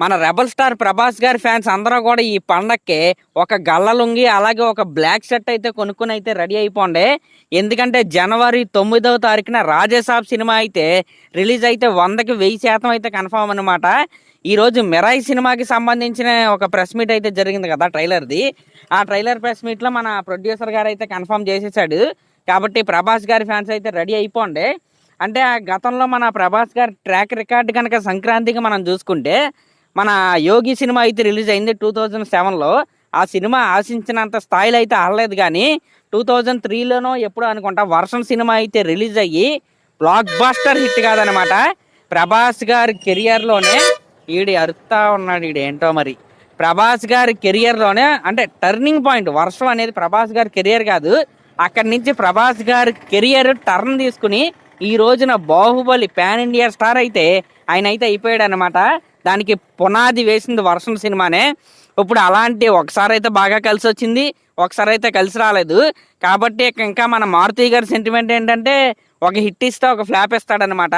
మన rebel star Prabhas గారి fans అందరూ కూడా ఈ పండక్కి ఒక గల్లలుంగి అలాగే ఒక బ్లాక్ షర్ట్ అయితే కొనుక్కుని అయితే రెడీ అయిపోండి. ఎందుకంటే జనవరి తొమ్మిదవ తారీఖున రాజేసాబ్ సినిమా అయితే రిలీజ్ అయితే వందకి వెయ్యి శాతం అయితే కన్ఫామ్ అనమాట ఈరోజు మిరాయి సినిమాకి సంబంధించిన ఒక ప్రెస్ మీట్ అయితే జరిగింది కదా ట్రైలర్ది. ఆ ట్రైలర్ ప్రెస్ మీట్లో మన ప్రొడ్యూసర్ గారు అయితే కన్ఫామ్ చేసేసాడు. కాబట్టి ప్రభాస్ గారి ఫ్యాన్స్ అయితే రెడీ అయిపోండి. అంటే ఆ గతంలో మన ప్రభాస్ గారి ట్రాక్ రికార్డ్ కనుక సంక్రాంతికి మనం చూసుకుంటే మన యోగి సినిమా అయితే రిలీజ్ అయింది టూ థౌజండ్ సెవెన్లో. ఆ సినిమా ఆశించినంత స్థాయిలో అయితే ఆడలేదు కానీ టూ థౌజండ్ త్రీలోనో ఎప్పుడు అనుకుంటా వర్షం సినిమా అయితే రిలీజ్ అయ్యి బ్లాక్ బాస్టర్ హిట్ కాదనమాట. ప్రభాస్ గారి కెరియర్లోనే ఈడి అరుతా ఉన్నాడు ఈడు ఏంటో మరి. ప్రభాస్ గారి కెరియర్లోనే అంటే టర్నింగ్ పాయింట్ వర్షం అనేది ప్రభాస్ గారి కెరియర్ కాదు. అక్కడి నుంచి ప్రభాస్ గారి కెరియర్ టర్న్ తీసుకుని ఈ రోజున బాహుబలి పాన్ ఇండియా స్టార్ అయితే ఆయన అయితే అయిపోయాడు అనమాట దానికి పునాది వేసింది వర్షం సినిమానే. ఇప్పుడు అలాంటి ఒకసారి అయితే బాగా కలిసి వచ్చింది ఒకసారి అయితే కలిసి రాలేదు. కాబట్టి ఇంకా మన మారుతి గారి సెంటిమెంట్ ఏంటంటే ఒక హిట్ ఇస్తే ఒక ఫ్లాప్ ఇస్తాడనమాట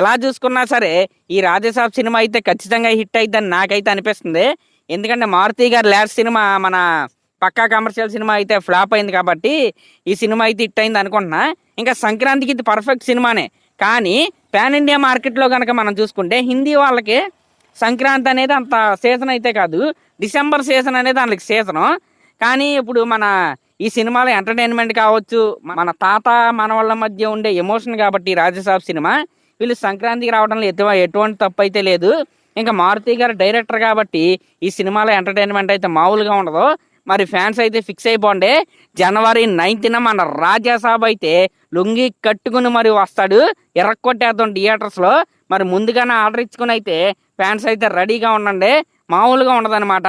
ఎలా చూసుకున్నా సరే ఈ రాజేసాబ్ సినిమా అయితే ఖచ్చితంగా హిట్ అయిద్దని నాకైతే అనిపిస్తుంది. ఎందుకంటే మారుతి గారి లాస్ట్ సినిమా మన పక్కా కమర్షియల్ సినిమా అయితే ఫ్లాప్ అయింది కాబట్టి ఈ సినిమా అయితే హిట్ అయింది అనుకుంటున్నా. ఇంకా సంక్రాంతికి ఇది పర్ఫెక్ట్ సినిమానే. కానీ పాన్ ఇండియా మార్కెట్లో కనుక మనం చూసుకుంటే హిందీ వాళ్ళకి సంక్రాంతి అనేది అంత సీజన్ అయితే కాదు. డిసెంబర్ సీజన్ అనేది దానికి సీజను. కానీ ఇప్పుడు మన ఈ సినిమాలో ఎంటర్టైన్మెంట్ కావచ్చు మన తాత మనవాళ్ళ మధ్య ఉండే ఎమోషన్ కాబట్టి రాజసాబ్ సినిమా వీళ్ళు సంక్రాంతికి రావడంలో ఎటు ఎటువంటి తప్పు అయితే లేదు. ఇంకా మారుతి గారు డైరెక్టర్ కాబట్టి ఈ సినిమాలో ఎంటర్టైన్మెంట్ అయితే మామూలుగా ఉండదు. మరి ఫ్యాన్స్ అయితే ఫిక్స్ అయిపోండే. జనవరి నైన్త్న మన రాజాసాబ్ అయితే లుంగి కట్టుకుని మరి వస్తాడు. ఎర్రకొట్టేద్దాం థియేటర్స్లో మరి ముందుగానే ఆర్డర్ ఇచ్చుకుని అయితే ఫ్యాన్స్ అయితే రెడీగా ఉండండి. మామూలుగా ఉండదన్నమాట.